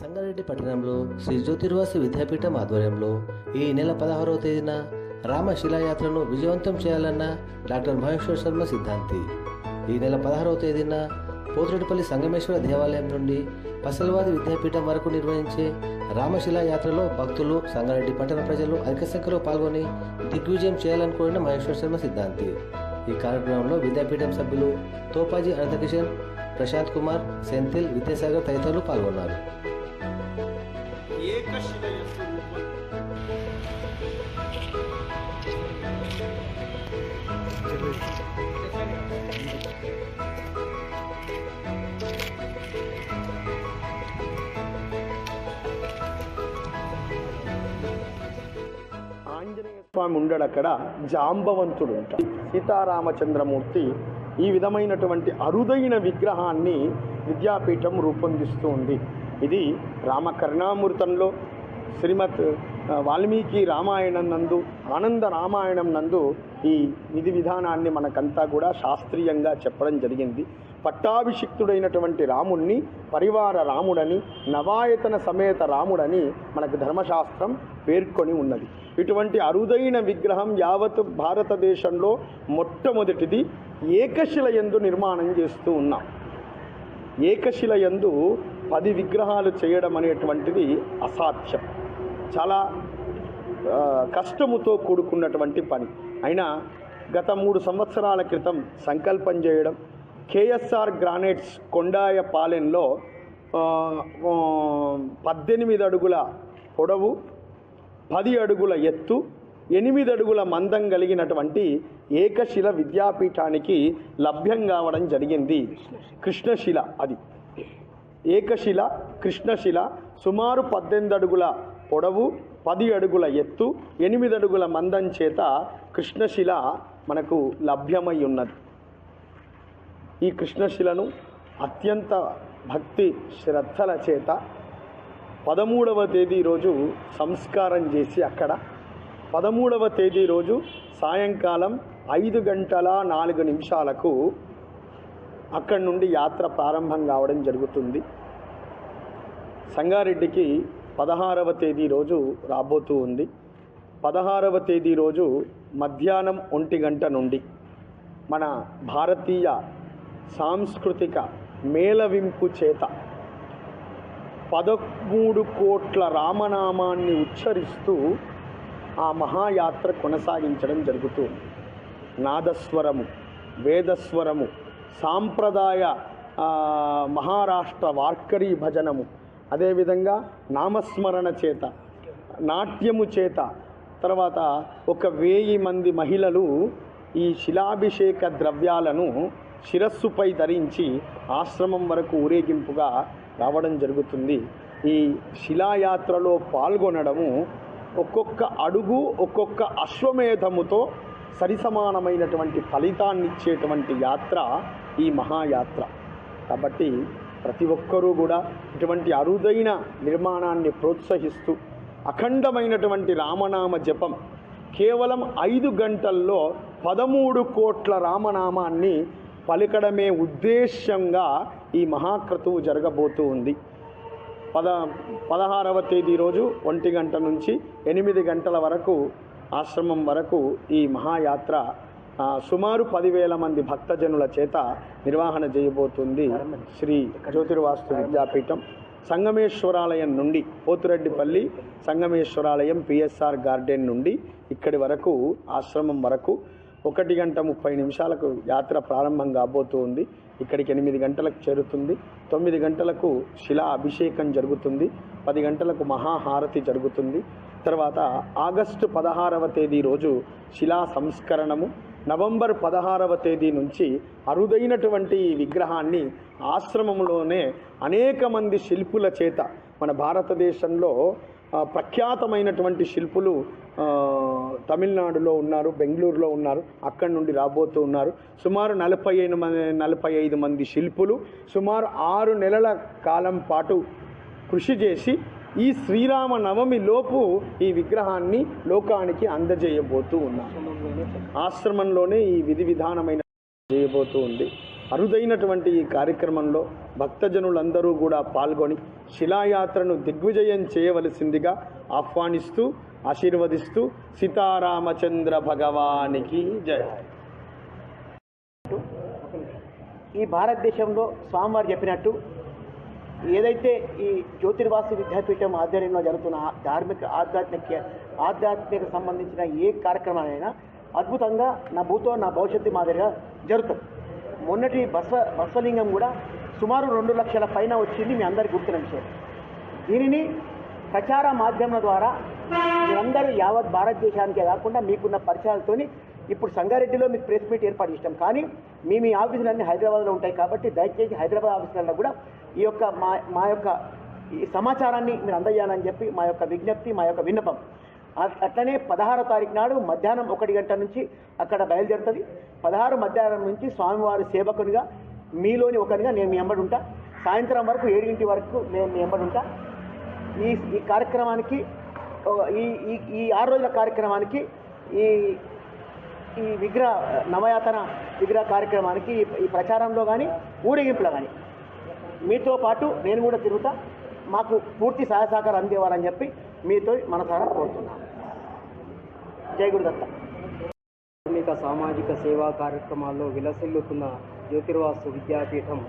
సంగారెడ్డి పట్టణంలో శ్రీ జ్యోతిర్వాసి విద్యాపీఠం ఆధ్వర్యంలో ఈ నెల పదహారవ తేదీన రామశిలాయాత్రను విజయవంతం చేయాలన్న డాక్టర్ మహేశ్వర శర్మ సిద్ధాంతి. ఈ నెల పదహారవ తేదీన పోతురెడ్డిపల్లి సంగమేశ్వర దేవాలయం నుండి పసల్వాది విద్యాపీఠం వరకు నిర్వహించే రామశిలా యాత్రలో భక్తులు సంగారెడ్డి పట్టణ ప్రజలు అధిక సంఖ్యలో పాల్గొని దిగ్విజయం చేయాలని కోరిన మహేశ్వర శర్మ సిద్ధాంతి. ఈ కార్యక్రమంలో విద్యాపీఠం సభ్యులు తోపాజీ అనంతకిషన్ ప్రశాంత్ కుమార్ సెంథిల్ విద్యాసాగర్ తదితరులు పాల్గొన్నారు. ఏకశిలయస్సు ఆంజనేయ స్వామి ఉండడు అక్కడ జాంబవంతుడు ఉంటాడు సీతారామచంద్రమూర్తి ఈ విధమైనటువంటి అరుదైన విగ్రహాన్ని విద్యాపీఠం రూపొందిస్తూ ఉంది. ఇది రామకరుణామృతంలో శ్రీమత్ వాల్మీకి రామాయణం నందు ఆనంద రామాయణం నందు ఈ విధి విధానాన్ని మనకంతా కూడా శాస్త్రీయంగా చెప్పడం జరిగింది. పట్టాభిషిక్తుడైనటువంటి రాముణ్ణి పరివార రాముడని నవాయతన సమేత రాముడని మనకు ధర్మశాస్త్రం పేర్కొని ఉన్నది. ఇటువంటి అరుదైన విగ్రహం యావత్ భారతదేశంలో మొట్టమొదటిది ఏకశిల యందు నిర్మాణం చేస్తూ ఉన్నాం. ఏకశిల యందు పది విగ్రహాలు చేయడం అనేటువంటిది అసాధ్యం. చాలా కష్టముతో కూడుకున్నటువంటి పని. అయినా గత మూడు సంవత్సరాల క్రితం సంకల్పం చేయడం కేఎస్ఆర్ గ్రానైట్స్ కొండాయ పాలెంలో పద్దెనిమిది అడుగుల పొడవు పది అడుగుల ఎత్తు ఎనిమిది అడుగుల మందం కలిగినటువంటి ఏకశిల విద్యాపీఠానికి లభ్యం కావడం జరిగింది. కృష్ణశిల అది. ఏకశిల కృష్ణశిల సుమారు పద్దెనిమిది అడుగుల పొడవు పది అడుగుల ఎత్తు ఎనిమిది అడుగుల మందం చేత కృష్ణశిల మనకు లభ్యమై ఉన్నది. ఈ కృష్ణశిలను అత్యంత భక్తి శ్రద్ధల చేత పదమూడవ తేదీ రోజు సంస్కారం చేసి అక్కడ పదమూడవ తేదీ రోజు సాయంకాలం ఐదు గంటల నాలుగు నిమిషాలకు అక్కడి నుండి యాత్ర ప్రారంభం కావడం జరుగుతుంది. సంగారెడ్డికి పదహారవ తేదీ రోజు రాబోతూ ఉంది. పదహారవ తేదీ రోజు మధ్యాహ్నం ఒంటి గంట నుండి మన భారతీయ సాంస్కృతిక మేళవింపు చేత పదమూడు కోట్ల రామనామాన్ని ఉచ్చరిస్తూ ఆ మహాయాత్ర కొనసాగించడం జరుగుతుంది నాదస్వరము వేదస్వరము సాంప్రదాయ మహారాష్ట్ర వార్కరీ భజనము. అదేవిధంగా నామస్మరణ చేత నాట్యము చేత తర్వాత ఒక వెయ్యి మంది మహిళలు ఈ శిలాభిషేక ద్రవ్యాలను శిరస్సుపై ధరించి ఆశ్రమం వరకు ఊరేగింపుగా రావడం జరుగుతుంది. ఈ శిలాయాత్రలో పాల్గొనడము ఒక్కొక్క అడుగు ఒక్కొక్క అశ్వమేధముతో సరిసమానమైనటువంటి ఫలితాన్ని ఇచ్చేటువంటి యాత్ర ఈ మహాయాత్ర. కాబట్టి ప్రతి ఒక్కరూ కూడా ఇటువంటి అరుదైన నిర్మాణాన్ని ప్రోత్సహిస్తూ అఖండమైనటువంటి రామనామ జపం కేవలం ఐదు గంటల్లో పదమూడు కోట్ల రామనామాన్ని పలికడమే ఉద్దేశ్యంగా ఈ మహాక్రతువు జరగబోతూ ఉంది. పద పదహారవ తేదీ రోజు ఒంటి గంట నుంచి ఎనిమిది గంటల వరకు ఆశ్రమం వరకు ఈ మహాయాత్ర సుమారు పదివేల మంది భక్తజనుల చేత నిర్వహణ చేయబోతుంది శ్రీ జ్యోతిర్వాస్తు విద్యాపీఠం. సంగమేశ్వరాలయం నుండి పోతురెడ్డిపల్లి సంగమేశ్వరాలయం పిఎస్ఆర్ గార్డెన్ నుండి ఇక్కడి వరకు ఆశ్రమం వరకు ఒకటి గంట ముప్పై నిమిషాలకు యాత్ర ప్రారంభం కాబోతూ ఉంది ఇక్కడికి ఎనిమిది గంటలకు చేరుతుంది. తొమ్మిది గంటలకు శిలా అభిషేకం జరుగుతుంది. పది గంటలకు మహాహారతి జరుగుతుంది. తర్వాత ఆగస్టు పదహారవ తేదీ రోజు శిలా సంస్కరణము. నవంబర్ పదహారవ తేదీ నుంచి అరుదైనటువంటి ఈ విగ్రహాన్ని ఆశ్రమంలోనే అనేక మంది శిల్పుల చేత మన భారతదేశంలో ప్రఖ్యాతమైనటువంటి శిల్పులు తమిళనాడులో ఉన్నారు బెంగళూరులో ఉన్నారు అక్కడి నుండి రాబోతూ ఉన్నారు. సుమారు నలభై ఐదు మంది నలభై ఐదు మంది శిల్పులు సుమారు ఆరు నెలల కాలం పాటు కృషి చేసి ఈ శ్రీరామ నవమి లోపు ఈ విగ్రహాన్ని లోకానికి అందజేయబోతూ ఉన్నారు. ఆశ్రమంలోనే ఈ విధి విధానమైన చేయబోతూ ఉంది. అరుదైనటువంటి ఈ కార్యక్రమంలో భక్తజనులందరూ కూడా పాల్గొని శిలాయాత్రను దిగ్విజయం చేయవలసిందిగా ఆహ్వానిస్తూ ఆశీర్వదిస్తూ సీతారామచంద్ర భగవానికి జయ. ఈ భారతదేశంలో స్వామివారు చెప్పినట్టు ఏదైతే ఈ జ్యోతిర్వాసి విద్యాపీఠం ఆధ్వర్యంలో జరుగుతున్న ధార్మిక ఆధ్యాత్మిక ఆధ్యాత్మిక సంబంధించిన ఏ కార్యక్రమాలైనా అద్భుతంగా నా భూతో నా భవిష్యత్తు మాదిరిగా జరుగుతుంది. మొన్నటి బస్వ బస్వలింగం కూడా సుమారు రెండు లక్షల పైన వచ్చింది మీ అందరికి గుర్తున్న విషయం దీనిని ప్రచార మాధ్యమాల ద్వారా మీరందరూ యావత్ భారతదేశానికే కాకుండా మీకున్న పరిచయాలతోని ఇప్పుడు సంగారెడ్డిలో మీకు ప్రెస్ మీట్ ఏర్పాటు చేస్తాం కానీ మీ మీ ఆఫీసులన్నీ హైదరాబాద్లో ఉంటాయి కాబట్టి దయచేసి హైదరాబాద్ ఆఫీసులలో కూడా ఈ యొక్క మా మా యొక్క ఈ సమాచారాన్ని మీరు అందజేయాలని చెప్పి మా యొక్క విజ్ఞప్తి మా యొక్క విన్నపం. అట్లనే పదహారో తారీఖు నాడు మధ్యాహ్నం ఒకటి గంట నుంచి అక్కడ బయలుదేరుతుంది. పదహారు మధ్యాహ్నం నుంచి స్వామివారి సేవకునిగా మీలోని ఒకరిగా నేను మీ ఎంబడి ఉంటా. సాయంత్రం వరకు ఏడింటి వరకు నేను మీ ఎంబడి ఉంటా. ఈ ఈ కార్యక్రమానికి ఈ ఈ ఈ ఆరు రోజుల కార్యక్రమానికి ఈ ఈ విగ్రహ నవయాతన విగ్రహ కార్యక్రమానికి ఈ- ఈ ప్రచారంలో కానీ ఊరేగింపులో కానీ మీతో పాటు నేను కూడా తిరుగుతా. మాకు పూర్తి సహాయ సహకారం అందేవారని చెప్పి మీతో మనసారా కోరుతున్నాను జై గురుదత్త. ధార్మిక సామాజిక సేవా కార్యక్రమాల్లో విలసిల్లుతున్న జ్యోతిర్వాసు విద్యాపీఠం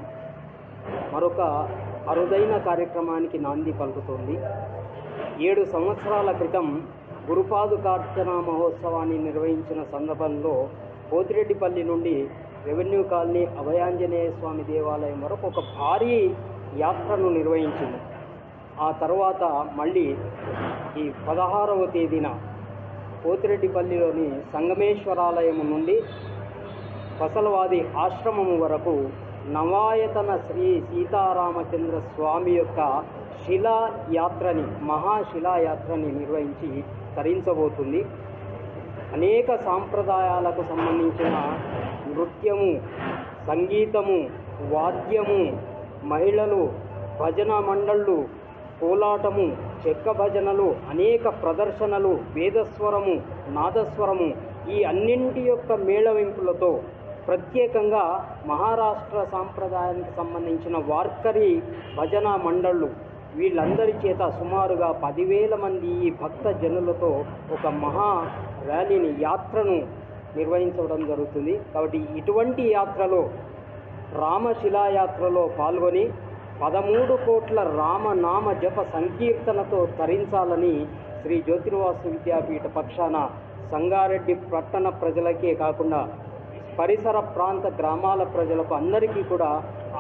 మరొక అరుదైన కార్యక్రమానికి నాంది పలుకుతోంది. ఏడు సంవత్సరాల క్రితం గురుపాదుకార్చన మహోత్సవాన్ని నిర్వహించిన సందర్భంలో పోతిరెడ్డిపల్లి నుండి రెవెన్యూ కాలనీ అభయాంజనేయ స్వామి దేవాలయం వరకు ఒక భారీ యాత్రను నిర్వహించింది. ఆ తర్వాత మళ్ళీ ఈ పదహారవ తేదీన పోతిరెడ్డిపల్లిలోని సంగమేశ్వరాలయం నుండి ఫసలవాది ఆశ్రమము వరకు నవాయతన శ్రీ సీతారామచంద్ర స్వామి యొక్క శిలా యాత్రని మహాశిలాయాత్రని నిర్వహించి తరించబోతుంది. అనేక సాంప్రదాయాలకు సంబంధించిన నృత్యము సంగీతము వాద్యము మహిళలు భజన మండళ్ళు కోలాటము చెక్క భజనలు అనేక ప్రదర్శనలు వేదస్వరము నాదస్వరము ఈ అన్నింటి యొక్క మేళవింపులతో ప్రత్యేకంగా మహారాష్ట్ర సాంప్రదాయానికి సంబంధించిన వార్కరీ భజన మండళ్ళు వీళ్ళందరి చేత సుమారుగా పదివేల మంది ఈ భక్త జనులతో ఒక మహా ర్యాలీని యాత్రను నిర్వహించడం జరుగుతుంది. కాబట్టి ఇటువంటి యాత్రలో రామశిలాయాత్రలో పాల్గొని పదమూడు కోట్ల రామనామ జప సంకీర్తనతో తరించాలని శ్రీ జ్యోతిర్వాసు విద్యాపీఠ పక్షాన సంగారెడ్డి పట్టణ ప్రజలకే కాకుండా పరిసర ప్రాంత గ్రామాల ప్రజలకు అందరికీ కూడా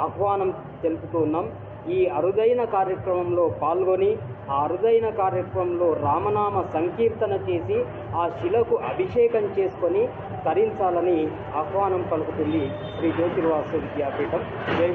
ఆహ్వానం తెలుపుతున్నాం ఈ అరుదైన కార్యక్రమంలో పాల్గొని ఆ అరుదైన కార్యక్రమంలో రామనామ సంకీర్తన చేసి ఆ శిలకు అభిషేకం చేసుకొని తరించాలని ఆహ్వానం పలుకుతుంది శ్రీ జ్యోతిర్వాసు విద్యాపీఠం. జై